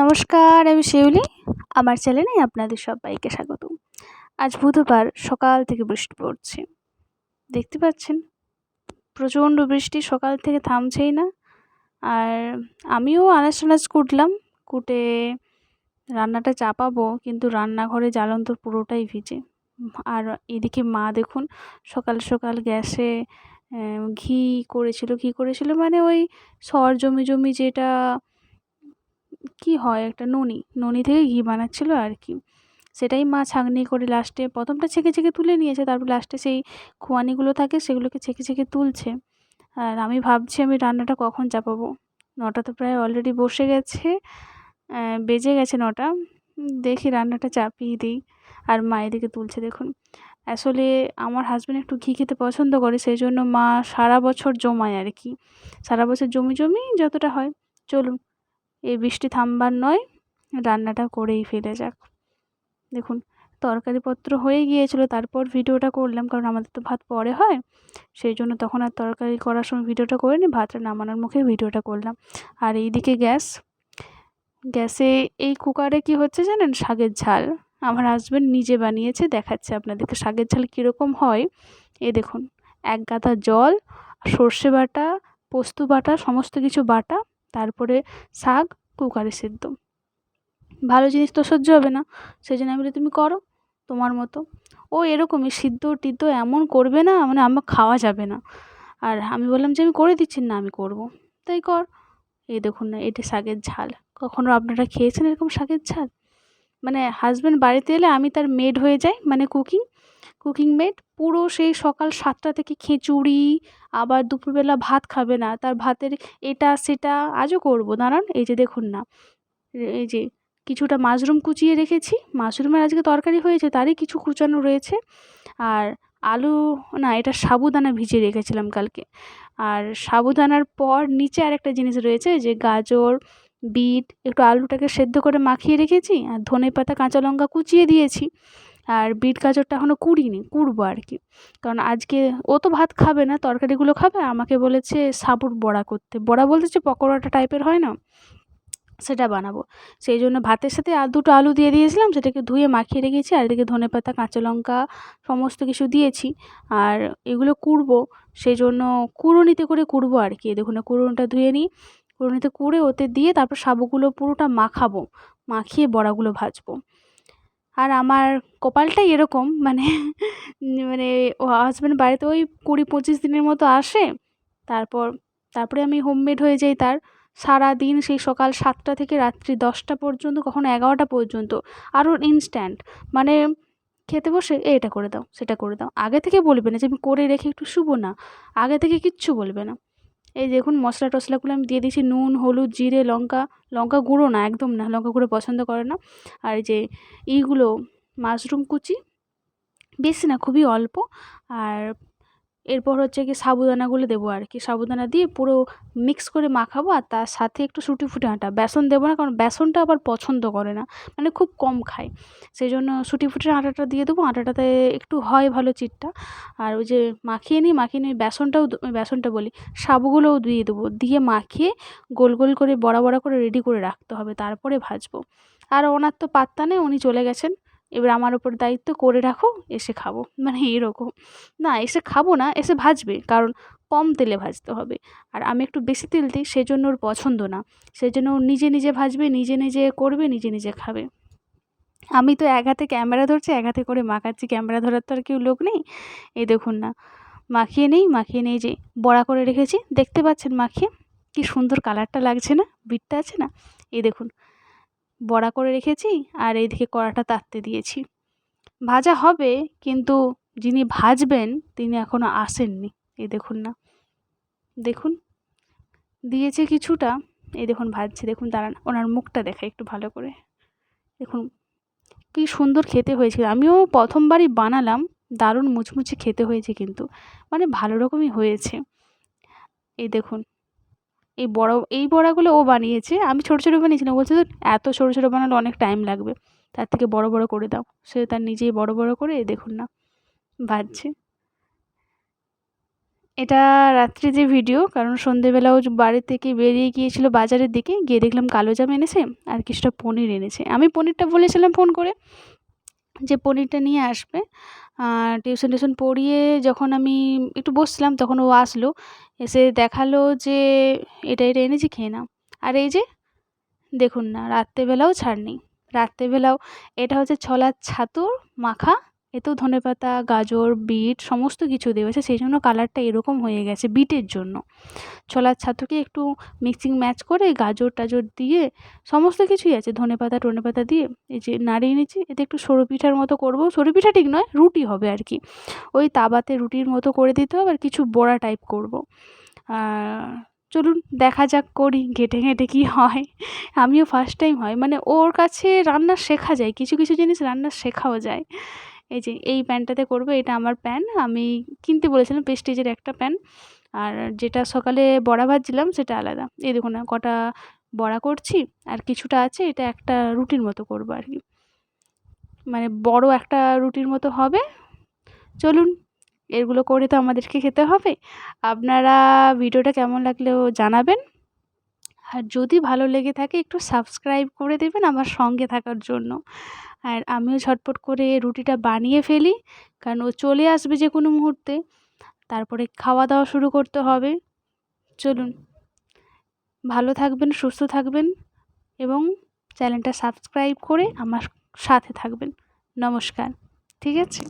নমস্কার, আমি শিউলি। আমার চ্যানেলে আপনাদের সবাইকে স্বাগত আজ বুধবার সকাল থেকে বৃষ্টি পড়ছে। দেখতে পাচ্ছেন? প্রচণ্ড বৃষ্টি, সকাল থেকে থামছেই না। আর আমিও আনাজ টানাজ কুটলাম, কুটে রান্নাটা চাপাবো, কিন্তু রান্নাঘরে জ্বালন্ত পুরোটাই ভিজে। আর এদিকে মা দেখুন, সকাল সকাল গ্যাসে ঘি করেছিল ঘি করেছিল মানে ওই সর জমি জমি যেটা কি হয় একটা ননি ননি থেকে ঘি বানাচ্ছিল আর কি। সেটাই মা ছাঁকনি করে লাস্টে প্রথমটা ছেঁকে ছেঁকে তুলে নিয়েছে, তারপর লাস্টে সেই খোয়ানিগুলো থাকে সেগুলোকে ছেঁকে ছেঁকে তুলছে। আর আমি ভাবছি আমি রান্নাটা কখন চাপাবো। নটা তো প্রায় অলরেডি বসে গেছে বেজে গেছে নটা। দেখি রান্নাটা চাপিয়ে দিই। আর মা এদিকে তুলছে দেখুন। আসলে আমার হাজব্যান্ড একটু ঘি খেতে পছন্দ করে সেই জন্য মা সারা বছর জমায় আর কি। সারা বছর জমি জমি যতটা হয়, চলুন। এই বৃষ্টি থামবার নয়, রান্নাটা করেই ফেলে যাক। দেখুন, তরকারিপত্র হয়ে গিয়েছিল, তারপর ভিডিওটা করলাম, কারণ আমাদের তো ভাত পরে হয়। সেই জন্য তখন আর তরকারি করার সময় ভিডিওটা করে করিনি, ভাতটা নামানোর মুখে ভিডিওটা করলাম। আর এইদিকে গ্যাস। গ্যাসে এই কুকারে কি হচ্ছে জানেন? শাকের ঝাল। আমার হাজব্যান্ড নিজে বানিয়েছে, দেখাচ্ছে আপনাদেরকে শাকের ঝাল কীরকম হয়। এ দেখুন, এক গাদা জল, সর্ষে বাটা, পোস্ত বাটা, সমস্ত কিছু বাটা তারপরে শাক, কুকারে সেদ্ধ। ভালো জিনিস তো সহ্য হবে না সেই জন্য আমি তুমি করো তোমার মতো। ও এরকমই, সিদ্ধ টিদ্ধ এমন করবে না মানে আমার খাওয়া যাবে না। আর আমি বললাম যে, আমি করে দিচ্ছি। না, আমি করব। তাই কর। এই দেখুন না, এটা শাকের ঝাল। কখনও আপনারা খেয়েছেন এরকম শাকের ঝাল? মানে হাজব্যান্ড বাড়িতে এলে আমি তার মেড হয়ে যাই মানে কুকিং কুকিং মেড পুরো সেই সকাল সাতটা থেকে খিচুড়ি, আবার দুপুরবেলা ভাত খাবে না। তার ভাতের এটা, সেটা আজও করব। দাঁড়ান, এই যে দেখুন না, এই যে কিছুটা মাশরুম কুচিয়ে রেখেছি। মাশরুমের আজকে তরকারি হয়েছে, তারই কিছু কুচানো রয়েছে। আর আলু, না, এটা সাবুদানা ভিজিয়ে রেখেছিলাম কালকে। আর সাবুদানার পর নিচে আর একটা জিনিস রয়েছে, যে গাজর, বিট, একটু আলুটাকে সেদ্ধ করে মাখিয়ে রেখেছি। আর ধনে পাতা কাঁচা লঙ্কা কুচিয়ে দিয়েছি। আর বিট গাজরটা এখনও কুড়িনি, কুড়বো আর কি। কারণ আজকে ও তো ভাত খাবে না, তরকারিগুলো খাবে, আমাকে বলেছে সাবুর বড়া করতে। বড়া বলতে যে পকোড়াটা টাইপের হয় না, সেটা বানাবো। সেই জন্য ভাতের সাথে আর দুটো আলু দিয়ে দিয়েছিলাম, সেটাকে ধুয়ে মাখিয়ে রেখেছি, আর এদিকে ধনে পাতা, কাঁচা লঙ্কা, সমস্ত কিছু দিয়েছি। আর এগুলো কুড়বো, সেই জন্য কুড়ুনিতে করে কুড়বো আর কি। দেখুন, কুড়ুনিটা ধুয়ে নিই, কুড়ুনিতে কুড়ে ওতে দিয়ে তারপর সাবুগুলো পুরোটা মাখাবো, মাখিয়ে বড়াগুলো ভাজবো। আর আমার কপালটাই এরকম মানে মানে ও হাজব্যান্ড বাড়িতে ওই কুড়ি পঁচিশ দিনের মতো আসে, তারপর, তারপরে আমি হোমমেড হয়ে যাই তার সারাদিন সেই সকাল সাতটা থেকে রাত্রি দশটা পর্যন্ত, কখনো এগারোটা পর্যন্ত, আরও ইনস্ট্যান্ট মানে খেতে বসে এটা করে দাও, সেটা করে দাও। আগে থেকে বলবে না যে, আমি করে রেখে একটু শুবো না। আগে থেকে কিচ্ছু বলবে না। এই দেখুন মশলা টশলাগুলো আমি দিয়ে দিয়েছি, নুন, হলুদ, জিরে, লঙ্কা লঙ্কা গুঁড়ো না, একদম না, লঙ্কা গুঁড়ো পছন্দ করে না। আর যে এইগুলো মাশরুম কুচি, বেশি না, খুবই অল্প। আর এরপর হচ্ছে কি সাবুদানাগুলো দেবো আর কি। সাবুদানা দিয়ে পুরো মিক্স করে মাখাবো আর তার সাথে একটু সুটি ফুটে আটা। বেসন দেবো না কারণ বেসনটা আবার পছন্দ করে না মানে খুব কম খায়। সেই জন্য সুটি ফুটে আটাটা দিয়ে দেবো। আটাটাতে একটু হয় ভালো চিটটা। আর ওই যে মাখিয়ে নিই মাখিয়ে নিই বেসনটাও বেসনটা বলি, সাবুগুলোও দিয়ে দেবো। দিয়ে মাখিয়ে গোল গোল করে বড়া বড়া করে রেডি করে রাখতে হবে, তারপরে ভাজবো। আর ওনার তো পাত্তা নেই, উনি চলে গেছেন। এবার আমার ওপর দায়িত্ব করে রাখো, এসে খাব। মানে এরকম না, এসে খাব না, এসে ভাজবে। কারণ কম তেলে ভাজতে হবে। আর আমি একটু বেশি তেল দিই, সেজন্য ওর পছন্দ না। সেজন্য ও নিজে নিজে ভাজবে, নিজে নিজে করবে, নিজে নিজে খাবে। আমি তো এক হাতে ক্যামেরা ধরছি, এক হাতে করে মাখাচ্ছি। ক্যামেরা ধরার তো আর কেউ লোক নেই। এই দেখুন না, মাখিয়ে নেই মাখিয়ে নেই যে বড়া করে রেখেছি। দেখতে পাচ্ছেন মাখিয়ে? কি সুন্দর কালারটা লাগছে না? বিটটা আছে না? এই দেখুন বড়া করে রেখেছি আর এইদিকে কড়াটা তাততে দিয়েছি। ভাজা হবে, কিন্তু যিনি ভাজবেন তিনি এখনও আসেননি। এই দেখুন না। দেখুন, দিয়েছে কিছুটা, এই দেখুন ভাজছে। দেখুন দাঁড়ান, ওনার মুখটা দেখায় একটু ভালো করে। দেখুন, কী সুন্দর খেতে হয়েছিল। আমিও প্রথমবারই বানালাম, দারুণ মুচমুচে খেতে হয়েছে কিন্তু মানে ভালো রকমই হয়েছে। এই দেখুন এই বড়, এই বড়াগুলো ও বানিয়েছে। আমি ছোটো ছোটো বানিয়েছিলাম বলছে এত ছোটো ছোটো বানালে অনেক টাইম লাগবে। তার থেকে বড় বড় করে দাও। সে তার নিজেই বড় বড় করে দেখুন না ভাজছে এটা রাত্রি যে ভিডিও কারণ সন্ধেবেলাও বাড়ি থেকে বেরিয়ে গিয়েছিল বাজারের দিকে। গিয়ে দেখলাম কালো জাম এনেছে আর কিছুটা পনির এনেছে। আমি পনিরটা বলেছিলাম ফোন করে। যে পনিরটা নিয়ে আসবে টিউশন টিউশন পড়িয়ে যখন আমি একটু বসছিলাম তখন ও আসলো, এসে দেখাল যে এটা এটা এনেছি, খেয়ে নাও। আর এই যে, দেখুন না, রাত্রেবেলাও ছাড় নেই। রাত্রেবেলাও, এটা হচ্ছে ছলার ছাতুর মাখা এতেও ধনেপাতা গাজর, বিট সমস্ত কিছু দেওয়া আছে সেই জন্য কালারটা এরকম হয়ে গেছে বিটের জন্য। ছোলার ছাতুকে একটু মিক্সিং ম্যাচ করে গাজর টাজর দিয়ে সমস্ত কিছুই আছে ধনেপাতা টনেপাতা দিয়ে এই যে নাড়িয়ে নিচ্ছি, এতে একটু সরু পিঠার মতো করব। সরু পিঠা ঠিক নয়, রুটি হবে আর কি। ওই তাবাতে রুটির মতো করে দিতে হবে আর কিছু বড়া টাইপ করব। চলুন দেখা যাক করি, ঘেঁটে ঘেঁটে কী হয়। আমিও ফার্স্ট টাইম হয় মানে ওর কাছে রান্না শেখা যায়, কিছু কিছু জিনিস রান্না শেখাও যায়। এই যে, এই প্যানটাতে করব, এটা আমার প্যান। আমি কিনতে বলেছিলাম, প্রেস্টিজের একটা প্যান। আর যেটা সকালে বড়া ভাজছিলাম, সেটা আলাদা। এই দেখুন না কটা বড়া করছি, আর কিছুটা আছে, এটা একটা রুটির মতো করব আর কি। মানে বড় একটা রুটির মতো হবে। চলুন এগুলো করে তো আমাদেরকে খেতে হবে। আপনারা ভিডিওটা কেমন লাগলেও জানাবেন। আর যদি ভালো লেগে থাকে একটু সাবস্ক্রাইব করে দেবেন আমার সঙ্গে থাকার জন্য। আর আমিও ঝটপট করে রুটিটা বানিয়ে ফেলি, কারণ ও চলে আসবে যে কোনো মুহূর্তে। তারপরে খাওয়া দাওয়া শুরু করতে হবে। চলুন, ভালো থাকবেন, সুস্থ থাকবেন এবং চ্যানেলটা সাবস্ক্রাইব করে আমার সাথে থাকবেন। নমস্কার, ঠিক আছে?